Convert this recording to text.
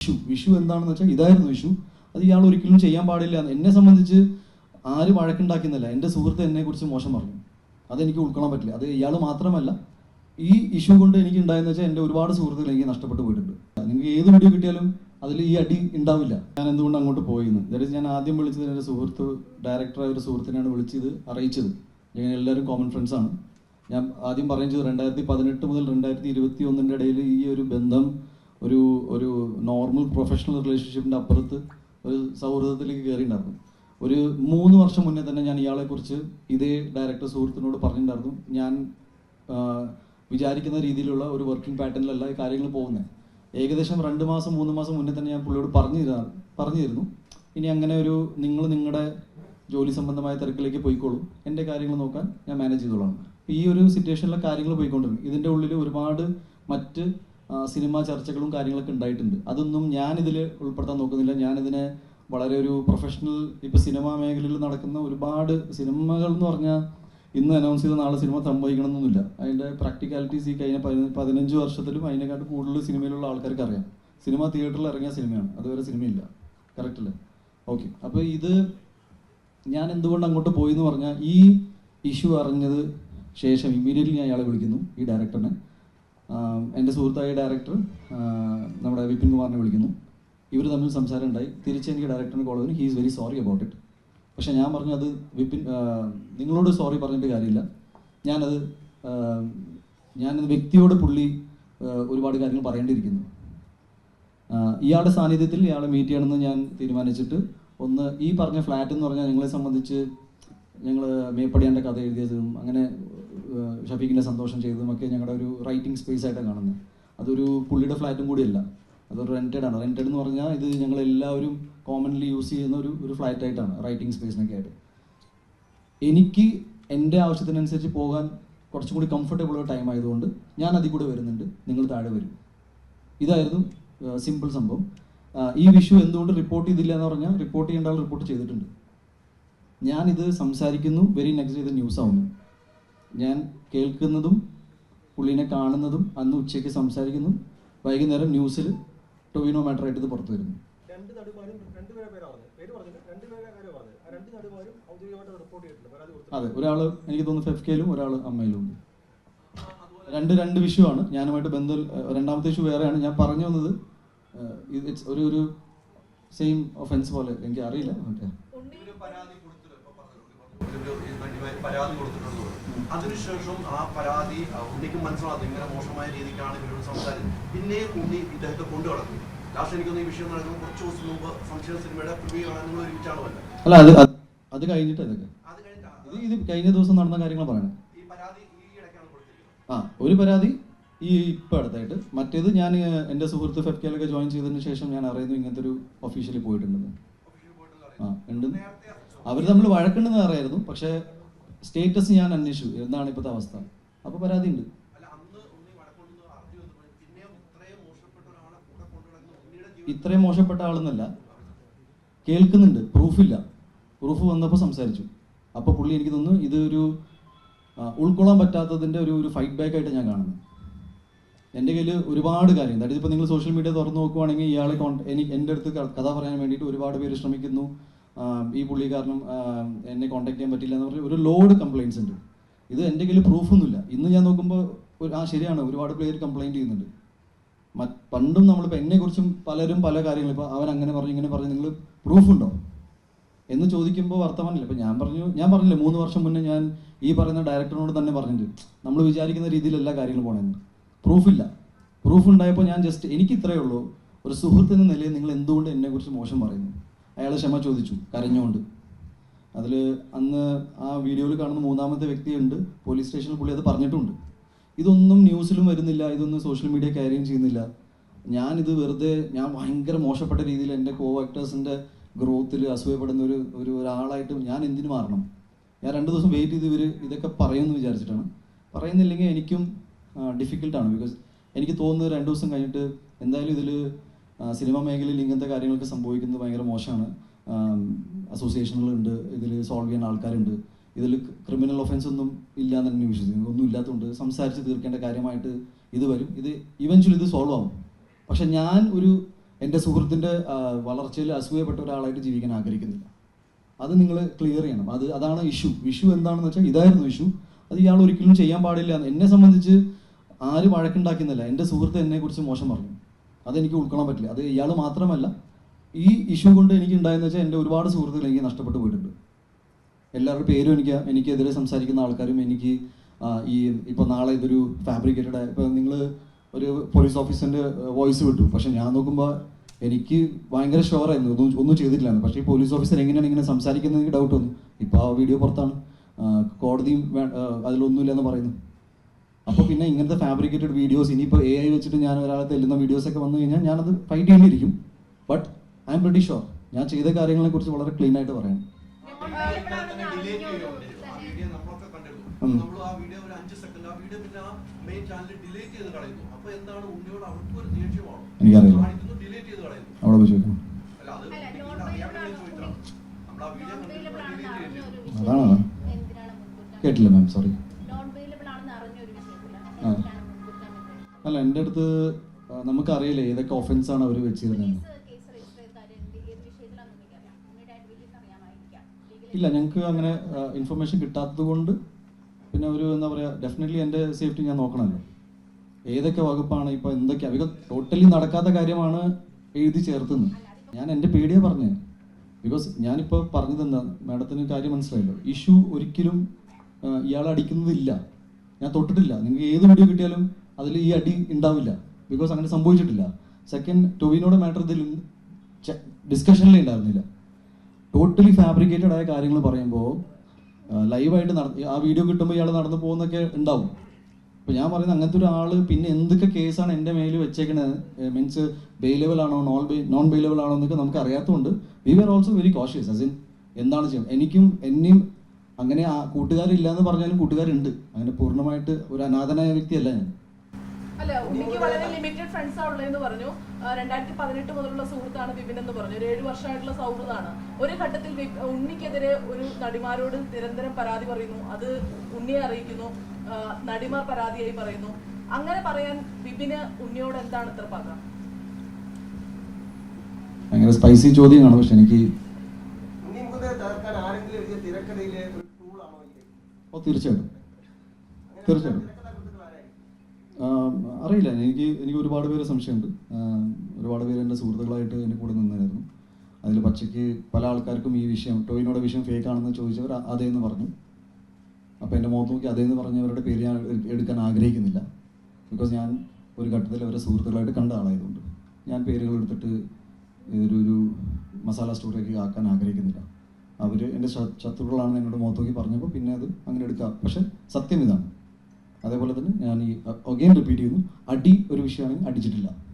വിഷു. വിഷു എന്താണെന്ന് വെച്ചാൽ ഇതായിരുന്നു വിഷു. അത് ഇയാൾ ഒരിക്കലും ചെയ്യാൻ പാടില്ല എന്നെ. സംബന്ധിച്ച് ആരും വഴക്കുണ്ടാക്കുന്നില്ല. എന്റെ സുഹൃത്ത് എന്നെ കുറിച്ച് മോശം പറഞ്ഞു. അതെനിക്ക് ഉൾക്കൊള്ളാൻ പറ്റില്ല. അത് ഇയാൾ മാത്രമല്ല ഈ ഇഷ്യൂ കൊണ്ട് എനിക്ക് ഉണ്ടായെന്ന് വെച്ചാൽ എന്റെ ഒരുപാട് സുഹൃത്തുക്കൾ എനിക്ക് നഷ്ടപ്പെട്ടു പോയിട്ടുണ്ട്. നിങ്ങൾക്ക് ഏത് വീഡിയോ കിട്ടിയാലും അതിൽ ഈ അടി ഉണ്ടാവില്ല. ഞാൻ എന്തുകൊണ്ട് അങ്ങോട്ട് പോയിന്ന് ദാറ്റ് ഞാൻ ആദ്യം വിളിച്ചത് എന്റെ സുഹൃത്ത് ഡയറക്ടറായ ഒരു സുഹൃത്തിനെയാണ് വിളിച്ചത് അറിയിച്ചത്. ഞങ്ങൾ എല്ലാവരും കോമൺ ഫ്രണ്ട്സാണ് ഞാൻ ആദ്യം പറയുന്നത് രണ്ടായിരത്തി പതിനെട്ട് മുതൽ രണ്ടായിരത്തി ഇരുപത്തി ഒന്നിന്റെ ഇടയിൽ ഈ ഒരു ബന്ധം ഒരു ഒരു നോർമൽ പ്രൊഫഷണൽ റിലേഷൻഷിപ്പിന്റെ അപ്പുറത്ത് ഒരു സൗഹൃദത്തിലേക്ക് കയറിയിട്ടുണ്ടായിരുന്നു. ഒരു മൂന്ന് വർഷം മുന്നേ തന്നെ ഞാൻ ഇയാളെക്കുറിച്ച് ഇതേ ഡയറക്ടർ സുഹൃത്തിനോട് പറഞ്ഞിട്ടുണ്ടായിരുന്നു. ഞാൻ വിചാരിക്കുന്ന രീതിയിലുള്ള ഒരു വർക്കിംഗ് പാറ്റേണിലല്ല ഈ കാര്യങ്ങൾ പോകുന്നത് ഏകദേശം രണ്ട് മാസം മൂന്ന് മാസം മുന്നേ തന്നെ ഞാൻ പുള്ളിയോട് പറഞ്ഞു പറഞ്ഞിരുന്നു. ഇനി അങ്ങനെ ഒരു നിങ്ങൾ നിങ്ങളുടെ ജോലി സംബന്ധമായ തിരക്കിലേക്ക് പോയിക്കോളൂ. എന്റെ കാര്യങ്ങൾ നോക്കാൻ ഞാൻ മാനേജ് ചെയ്തോളാം. ഈ ഒരു സിറ്റുവേഷനിലെ കാര്യങ്ങൾ പോയിക്കൊണ്ടിരുന്നു. ഇതിന്റെ ഉള്ളിൽ ഒരുപാട് മറ്റ് സിനിമാ ചർച്ചകളും കാര്യങ്ങളൊക്കെ ഉണ്ടായിട്ടുണ്ട്. അതൊന്നും ഞാനിതിൽ ഉൾപ്പെടുത്താൻ നോക്കുന്നില്ല. ഞാനിതിനെ വളരെ ഒരു പ്രൊഫഷണൽ ഇപ്പോൾ സിനിമാ മേഖലയിൽ നടക്കുന്ന ഒരുപാട് സിനിമകൾ എന്ന് പറഞ്ഞാൽ ഇന്ന് അനൗൺസ് ചെയ്ത നാളെ സിനിമ സംഭവിക്കണമെന്നൊന്നുമില്ല. അതിന്റെ പ്രാക്ടിക്കാലിറ്റീസ് ഈ കഴിഞ്ഞ പതിന- പതിനഞ്ച് വർഷത്തിലും അതിനെക്കാട്ട് കൂടുതൽ സിനിമയിലുള്ള ആൾക്കാർക്ക് അറിയാം. സിനിമ തിയേറ്ററിൽ ഇറങ്ങിയ സിനിമയാണ്. അതുവരെ സിനിമയില്ല. കറക്റ്റ് അല്ലേ? ഓക്കെ അപ്പോൾ ഇത് ഞാൻ എന്തുകൊണ്ട് അങ്ങോട്ട് പോയി എന്ന് പറഞ്ഞാൽ ഈ ഇഷ്യൂ അറിഞ്ഞത് ശേഷം ഇമ്മീഡിയറ്റ്ലി ഞാൻ അയാളെ വിളിക്കുന്നു ഈ ഡയറക്ടറിനെ എന്റെ സുഹൃത്തായ ഡയറക്ടർ നമ്മുടെ വിപിൻ കുമാറിനെ വിളിക്കുന്നു. ഇവർ തമ്മിൽ സംസാരം ഉണ്ടായി തിരിച്ച് എനിക്ക് ഡയറക്ടറിനെ കോൾ ചെയ്തു he is very sorry about it പക്ഷേ ഞാൻ പറഞ്ഞു അത് വിപിൻ നിങ്ങളോട് സോറി പറഞ്ഞിട്ട് കാര്യമില്ല. ഞാനത് ഞാനത് വ്യക്തിയോട് പുള്ളി ഒരുപാട് കാര്യങ്ങൾ പറയേണ്ടിയിരിക്കുന്നു. ഇയാളുടെ സാന്നിധ്യത്തിൽ ഇയാളെ മീറ്റ് ചെയ്യണമെന്ന് ഞാൻ തീരുമാനിച്ചിട്ട് ഒന്ന് ഈ പറഞ്ഞ ഫ്ലാറ്റ് എന്ന് പറഞ്ഞാൽ നിങ്ങളെ സംബന്ധിച്ച് ഞങ്ങൾ മേപ്പടിയാന്റെ കഥ എഴുതിയതും അങ്ങനെ ഷഫീഖിന്റെ സന്തോഷം ചെയ്തതും ഒക്കെ ഞങ്ങളുടെ ഒരു റൈറ്റിംഗ് സ്പേസ് ആയിട്ടാണ് കാണുന്നത്. അതൊരു പുള്ളിയുടെ ഫ്ലാറ്റും കൂടിയല്ല. അതൊരു റെന്റഡ് ആണ്. റെന്റഡ് എന്ന് പറഞ്ഞാൽ ഇത് ഞങ്ങൾ എല്ലാവരും കോമൺലി യൂസ് ചെയ്യുന്ന ഒരു ഒരു ഫ്ലാറ്റ് ആയിട്ടാണ് റൈറ്റിംഗ് സ്പേസിനൊക്കെ ആയിട്ട്. എനിക്ക് എന്റെ ആവശ്യത്തിനനുസരിച്ച് പോകാൻ കുറച്ചും കൂടി കംഫർട്ടബിൾ ടൈം ആയതുകൊണ്ട് ഞാൻ അതിൽ കൂടെ വരുന്നുണ്ട്. നിങ്ങൾ താഴെ വരും. ഇതായിരുന്നു സിമ്പിൾ സംഭവം. ഈ വിഷു എന്തുകൊണ്ട് റിപ്പോർട്ട് ചെയ്തില്ല എന്ന് പറഞ്ഞാൽ റിപ്പോർട്ട് ചെയ്യേണ്ട ആൾ റിപ്പോർട്ട് ചെയ്തിട്ടുണ്ട്. ഞാനിത് സംസാരിക്കുന്നു. വെരി നെക്സ്റ്റ് ഇത് ന്യൂസ് ആവുന്നു. ഞാൻ കേൾക്കുന്നതും പുള്ളിനെ കാണുന്നതും അന്ന് ഉച്ചയ്ക്ക് സംസാരിക്കുന്നു. വൈകുന്നേരം ന്യൂസിൽ ടൊവിനോ മാറ്റർ ആയിട്ട് ഇത് പുറത്തു വരുന്നു. രണ്ട് നടുമാരും രണ്ടുപേരെ പേരാ പറഞ്ഞത്. പേര് പറഞ്ഞില്ല രണ്ടുപേരെ കാര്യം പറഞ്ഞത്? ആ രണ്ട് നടുമാരും ഔദ്യോഗികമായിട്ട് റിപ്പോർട്ട് ചെയ്തിട്ടുണ്ട്. പരാതി അതെ ഒരാൾ എനിക്ക് തോന്നുന്നു ഫെഫ്കയിലും ഒരാൾ അമ്മയിലും ഉണ്ട്. രണ്ട് രണ്ട് വിഷയമാണ് ഞാനുമായിട്ട് ബന്ധം രണ്ടാമത്തെ ഇഷ്യൂ വേറെയാണ്. ഞാൻ പറഞ്ഞു വന്നത് ഇറ്റ്സ് ഒരു ഒരു സെയിം ഒഫൻസ് പോലെ. എനിക്ക് അറിയില്ല. പരാതി കൊടുത്തിട്ടുണ്ട് അതിനുശേഷം ആ പരാതി ഉണ്ണിക്കും മനസ്സിലാകും ഇങ്ങനെ മോശമായ രീതിക്കാണ് ഇവരോട് സംസാരം പിന്നെ ഉണ്ണി ഇദ്ദേഹത്തെ കൊണ്ടു നടക്കും ലാസ്റ്റ് എനിക്കൊന്ന് ഈ വിഷയം നടക്കുന്ന കുറച്ച് ദിവസം മുമ്പ് സംശയ സിനിമയുടെ പ്രിവ്യൂ കാണാൻ നിങ്ങൾ ഒരുമിച്ചാണ് അല്ല അത് അത് കഴിഞ്ഞിട്ട് ഇത് ഇത് കഴിഞ്ഞ ദിവസം നടന്ന കാര്യങ്ങൾ പറയണം. ആ ഒരു പരാതി ഈ ഇപ്പം അടുത്തായിട്ട്. മറ്റേത് ഞാൻ എന്റെ സുഹൃത്ത് ഫെഫ്കയിലൊക്കെ ജോയിൻ ചെയ്തതിന് ശേഷം ഞാൻ അറിയുന്നു ഇങ്ങനത്തെ ഒരു ഒഫീഷ്യലി പോയിട്ടുണ്ടെന്ന്. ആ. ഉണ്ട്. അവർ തമ്മിൽ വഴക്കുണ്ടെന്ന് അറിയായിരുന്നു. പക്ഷേ സ്റ്റേറ്റസ് ഞാൻ അന്വേഷിച്ചു. എന്താണ് ഇപ്പോഴത്തെ അവസ്ഥ? അപ്പോൾ പരാതി ഉണ്ട് ഇത്രയും മോശപ്പെട്ട ആളെന്നല്ല കേൾക്കുന്നുണ്ട്. പ്രൂഫില്ല. പ്രൂഫ് വന്നപ്പോൾ സംസാരിച്ചു. അപ്പോൾ പുള്ളി എനിക്ക് തോന്നുന്നു ഇത് ഒരു ആ, ഉൾക്കൊള്ളാൻ പറ്റാത്തതിന്റെ ഒരു ഒരു ഫൈറ്റ് ബാക്ക് ആയിട്ട് ഞാൻ കാണുന്നു. എന്റെ കയ്യിൽ ഒരുപാട് കാര്യം അതായത് ഇപ്പോൾ നിങ്ങൾ സോഷ്യൽ മീഡിയ തുറന്നു നോക്കുവാണെങ്കിൽ ഇയാളെ കോൺ എനിക്ക് എന്റെ അടുത്ത് കഥ പറയാൻ വേണ്ടിയിട്ട് ഒരുപാട് പേര് ശ്രമിക്കുന്നു. ഈ പുള്ളി കാരണം എന്നെ കോൺടാക്ട് ചെയ്യാൻ പറ്റില്ല എന്ന് പറഞ്ഞ ഒരു ലോഡ് കംപ്ലയിൻസ് ഉണ്ട്. ഇത് എന്റെ കയ്യിൽ പ്രൂഫൊന്നുമില്ല ഇന്ന് ഞാൻ നോക്കുമ്പോൾ ഒരു ആ ശരിയാണ്. ഒരുപാട് പ്ലേയർ കംപ്ലയിന്റ് ചെയ്യുന്നുണ്ട്. പണ്ടും നമ്മളിപ്പോൾ എന്നെക്കുറിച്ചും പലരും പല കാര്യങ്ങളും ഇപ്പോൾ അവൻ അങ്ങനെ പറഞ്ഞു ഇങ്ങനെ പറഞ്ഞു നിങ്ങൾ പ്രൂഫുണ്ടോ എന്ന് ചോദിക്കുമ്പോൾ വർത്തമാനമില്ല. ഇപ്പം ഞാൻ പറഞ്ഞു ഞാൻ പറഞ്ഞില്ലേ മൂന്ന് വർഷം മുന്നേ ഞാൻ ഈ പറയുന്ന ഡയറക്ടറിനോട് തന്നെ പറഞ്ഞിട്ടുണ്ട് നമ്മൾ വിചാരിക്കുന്ന രീതിയിൽ എല്ലാ കാര്യങ്ങളും പോകണമെന്ന് പ്രൂഫില്ല പ്രൂഫ് ഉണ്ടായപ്പോൾ ഞാൻ ജസ്റ്റ് എനിക്ക് ഇത്രയേ ഉള്ളൂ. ഒരു സുഹൃത്ത് എന്ന നിലയിൽ നിങ്ങൾ എന്തുകൊണ്ട് എന്നെക്കുറിച്ച് മോശം പറയുന്നു? അയാൾ ക്ഷമ ചോദിച്ചു കരഞ്ഞുകൊണ്ട് അതിൽ അന്ന് ആ വീഡിയോയിൽ കാണുന്ന മൂന്നാമത്തെ വ്യക്തിയുണ്ട് പോലീസ് സ്റ്റേഷനിൽ പുള്ളി അത് പറഞ്ഞിട്ടുണ്ട്. ഇതൊന്നും ന്യൂസിലും വരുന്നില്ല ഇതൊന്നും സോഷ്യൽ മീഡിയ കാര്യം ചെയ്യുന്നില്ല. ഞാനിത് വെറുതെ ഞാൻ ഭയങ്കര മോശപ്പെട്ട രീതിയിൽ എന്റെ കോ ആക്ടേഴ്സിന്റെ ഗ്രോത്തിൽ അസൂയപ്പെടുന്ന ഒരു ഒരു ഒരാളായിട്ട് ഞാൻ എന്തിനു മാറണം? ഞാൻ രണ്ട് ദിവസം വെയിറ്റ് ചെയ്ത് ഇവർ ഇതൊക്കെ പറയുമെന്ന് വിചാരിച്ചിട്ടാണ്. പറയുന്നില്ലെങ്കിൽ എനിക്കും ഡിഫിക്കൽട്ടാണ് ബിക്കോസ് എനിക്ക് തോന്നുന്നത് രണ്ട് ദിവസം കഴിഞ്ഞിട്ട് എന്തായാലും ഇതിൽ സിനിമ മേഖലയിൽ ഇങ്ങനത്തെ കാര്യങ്ങളൊക്കെ സംഭവിക്കുന്നത് ഭയങ്കര മോശമാണ്. അസോസിയേഷനുകളുണ്ട് ഇതിൽ സോൾവ് ചെയ്യുന്ന ആൾക്കാരുണ്ട്. ഇതിൽ ക്രിമിനൽ ഒഫൻസ് ഒന്നും ഇല്ല എന്ന് തന്നെ വിശ്വസിക്കുന്നു. ഒന്നും ഇല്ലാത്തതുകൊണ്ട് സംസാരിച്ച് തീർക്കേണ്ട കാര്യമായിട്ട് ഇത് വരും. ഇത് ഇവൻച്വലി ഇത് സോൾവ് ആവും. പക്ഷെ ഞാൻ ഒരു എന്റെ സുഹൃത്തിന്റെ വളർച്ചയിൽ അസൂയപ്പെട്ട ഒരാളായിട്ട് ജീവിക്കാൻ ആഗ്രഹിക്കുന്നില്ല. അത് നിങ്ങൾ ക്ലിയർ ചെയ്യണം. അത് അതാണ് ഇഷ്യൂ. ഇഷ്യൂ എന്താണെന്ന് വെച്ചാൽ ഇതായിരുന്നു ഇഷ്യൂ. അത് ഇയാൾ ഒരിക്കലും ചെയ്യാൻ പാടില്ല എന്നെ സംബന്ധിച്ച് ആരും വഴക്കുണ്ടാക്കുന്നില്ല. എന്റെ സുഹൃത്ത് എന്നെക്കുറിച്ച് മോശം പറഞ്ഞു. അതെനിക്ക് ഉൾക്കൊള്ളാൻ പറ്റില്ല. അത് ഇയാൾ മാത്രമല്ല ഈ ഇഷ്യൂ കൊണ്ട് എനിക്ക് ഉണ്ടായെന്ന് വെച്ചാൽ എന്റെ ഒരുപാട് സുഹൃത്തുക്കൾ എനിക്ക് നഷ്ടപ്പെട്ടു പോയിട്ടുണ്ട്. എല്ലാവരുടെ പേരും എനിക്ക് എനിക്കെതിരെ സംസാരിക്കുന്ന ആൾക്കാരും എനിക്ക് ഈ ഇപ്പോൾ നാളെ ഇതൊരു ഫാബ്രിക്കേറ്റഡ് ഇപ്പോൾ നിങ്ങൾ ഒരു പോലീസ് ഓഫീസറിന്റെ വോയിസ് വിട്ടു. പക്ഷേ ഞാൻ നോക്കുമ്പോൾ എനിക്ക് ഭയങ്കര ഷുവറായിരുന്നു ഒന്നും ഒന്നും ചെയ്തിട്ടില്ലായിരുന്നു. പക്ഷേ ഈ പോലീസ് ഓഫീസർ എങ്ങനെയാണ് ഇങ്ങനെ സംസാരിക്കുന്നത് എനിക്ക് ഡൗട്ട് വന്നു. ഇപ്പോൾ ആ വീഡിയോ പുറത്താണ്. കോടതിയും അതിലൊന്നുമില്ലെന്ന് പറയുന്നു. അപ്പോൾ പിന്നെ ഇങ്ങനത്തെ ഫാബ്രിക്കേറ്റഡ് വീഡിയോസ് ഇനിയിപ്പോൾ എ ഐ വെച്ചിട്ട് ഞാൻ ഒരാളെ തെല്ലുന്ന വീഡിയോസ് ഒക്കെ വന്നു കഴിഞ്ഞാൽ ഞാനത് ഫൈറ്റ് ചെയ്യേണ്ടിയിരിക്കും. But I'm pretty sure ഞാൻ ചെയ്ത കാര്യങ്ങളെ കുറിച്ച് വളരെ ക്ലീൻ ആയിട്ട് പറയാം. അപ്പൊ എനിക്കറിയില്ല. അവിടെ പോയി ചോദിക്കണം അല്ല അത് അല്ല, ഉണ്ണിക്ക് അല്ല എന്റെ അടുത്ത് നമുക്കറിയില്ല ഏതൊക്കെ ഒഫൻസ് ആണ് അവർ വെച്ചിരുന്നത് ഇല്ല ഞങ്ങൾക്ക് അങ്ങനെ ഇൻഫർമേഷൻ കിട്ടാത്തത് കൊണ്ട് പിന്നെ ഒരു എന്താ പറയുക ഡെഫിനറ്റ്ലി എന്റെ സേഫ്റ്റി ഞാൻ നോക്കണമല്ലോ. ഏതൊക്കെ വകുപ്പാണ് ഇപ്പോൾ എന്തൊക്കെയാണ് ബിക്കോസ് ടോട്ടലി നടക്കാത്ത കാര്യമാണ് എഴുതി ചേർത്തുന്നത്. ഞാൻ എന്റെ പേടിയാണ് പറഞ്ഞത് ബിക്കോസ് ഞാനിപ്പോൾ പറഞ്ഞത് എന്താ മാഡത്തിന് കാര്യം മനസ്സിലായല്ലോ. ഇഷ്യൂ ഒരിക്കലും ഇയാൾ അടിക്കുന്നതില്ല ഞാൻ തൊട്ടിട്ടില്ല. നിങ്ങൾക്ക് ഏത് വീഡിയോ കിട്ടിയാലും അതിൽ ഈ അടി ഉണ്ടാവില്ല. ബിക്കോസ് അങ്ങനെ സംഭവിച്ചിട്ടില്ല. സെക്കൻഡ് ടൊവിനോടെ മാറ്റർ ഇതിൽ ഡിസ്കഷനിലേ ഉണ്ടായിരുന്നില്ല ടോട്ടലി ഫാബ്രിക്കേറ്റഡ് ആയ കാര്യങ്ങൾ പറയുമ്പോൾ ലൈവായിട്ട് നട ആ വീഡിയോ കിട്ടുമ്പോൾ ഇയാൾ നടന്നു പോകുന്നൊക്കെ ഉണ്ടാവും അപ്പോൾ ഞാൻ പറയുന്നത് അങ്ങനത്തെ ഒരാൾ പിന്നെ എന്തൊക്കെ കേസാണ് എന്റെ മേലിൽ വെച്ചേക്കണത് മീൻസ് ബെയിലബിൾ ആണോ നോൺ ബെ നോൺ ബെയിലബിൾ ആണോ എന്നൊക്കെ നമുക്ക് അറിയാത്തതുകൊണ്ട് we are also very cautious as in എന്താണ് ചെയ്യും എനിക്കും എന്നെയും അങ്ങനെ ആ കൂട്ടുകാരില്ല എന്ന് പറഞ്ഞാലും കൂട്ടുകാരുണ്ട്. അങ്ങനെ പൂർണമായിട്ട് ഒരു അനാഥനായ വ്യക്തിയല്ല ഞാൻ. അല്ല ഉണ്ണിക്ക് വളരെ ലിമിറ്റഡ് ഫ്രണ്ട്സ് ഉള്ളതെന്ന് പറഞ്ഞു. രണ്ടായിരത്തി പതിനെട്ട് മുതലുള്ള സുഹൃത്താണ് വിപിൻ എന്ന് പറഞ്ഞു. ഒരു ഏഴു വർഷമായിട്ടുള്ള സൗഹൃദമാണ്. ഒരു ഘട്ടത്തിൽ ഉണ്ണിക്കെതിരെ ഒരു നടിമാരോട് നിരന്തരം പരാതി പറയുന്നു. അത് ഉണ്ണിയെ അറിയിക്കുന്നു. നടിമാർ പരാതിയായി പറയുന്നു. അങ്ങനെ പറയാൻ വിപിന് ഉണ്ണിയോട് എന്താണ് ഇത്ര പക? ഭയങ്കര സ്പൈസി ചോദ്യമാണ് പക്ഷെ എനിക്ക് ഓ തീർച്ചയായിട്ടും. തീർച്ചയായിട്ടും. അറിയില്ല. എനിക്ക് എനിക്ക് ഒരുപാട് പേര് സംശയമുണ്ട്. ഒരുപാട് പേര് എന്റെ സുഹൃത്തുക്കളായിട്ട് എന്റെ കൂടെ നിന്നായിരുന്നു. അതിൽ പച്ചയ്ക്ക് പല ആൾക്കാർക്കും ഈ വിഷയം ടോയിനോടെ വിഷയം ഫേക്ക് ആണെന്ന് ചോദിച്ചവർ അതേ എന്ന് പറഞ്ഞു. അപ്പോൾ എന്റെ മുഖത്ത് നോക്കി അതേന്ന് പറഞ്ഞവരുടെ പേര് ഞാൻ എടുക്കാൻ ആഗ്രഹിക്കുന്നില്ല. ബിക്കോസ് ഞാൻ ഒരു ഘട്ടത്തിൽ അവരെ സുഹൃത്തുക്കളായിട്ട് കണ്ട ആളായതുകൊണ്ട് ഞാൻ പേരുകൾ എടുത്തിട്ട് ഒരു ഒരു മസാല സ്റ്റോറിയൊക്കെ ആക്കാൻ ആഗ്രഹിക്കുന്നില്ല. അവർ എന്റെ ശത്രുക്കളാണെന്ന് എന്നോട് മുഖത്ത് നോക്കി പറഞ്ഞപ്പോൾ പിന്നെ അത് അങ്ങനെ എടുക്കാം. പക്ഷെ സത്യം ഇതാണ്. അതേപോലെ തന്നെ ഞാൻ ഈ അഗെയിൻ റിപ്പീറ്റ് ചെയ്യുന്നു. അടി ഒരു വിഷയമാണെങ്കിൽ അടിച്ചിട്ടില്ല.